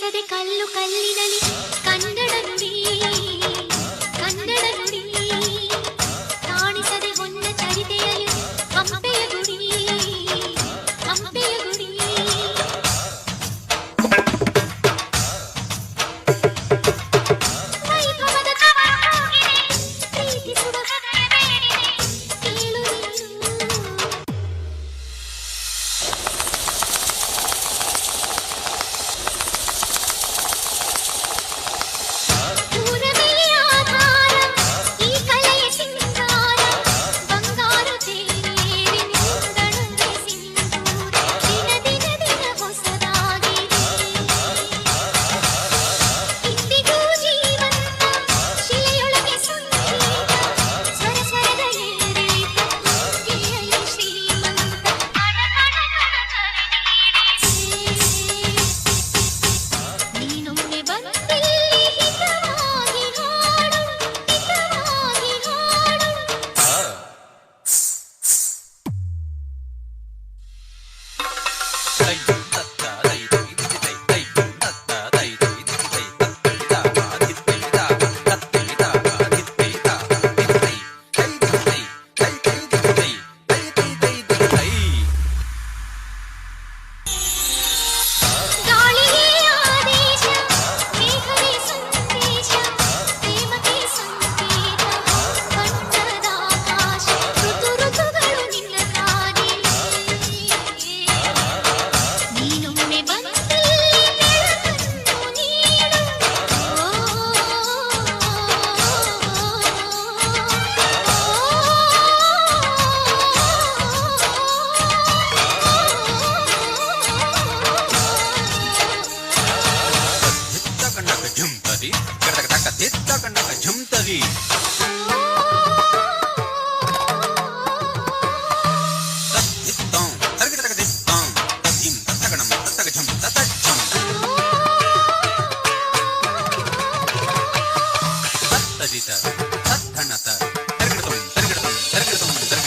ಬೀಸದೆ ಕಲ್ಲು ಕಲ್ಲಿನಲ್ಲಿ ಕನ್ನಡ తిరుగుతుంది గడక టక్క తిట్టక తరిగడతం తరిగడతం తరిగడతం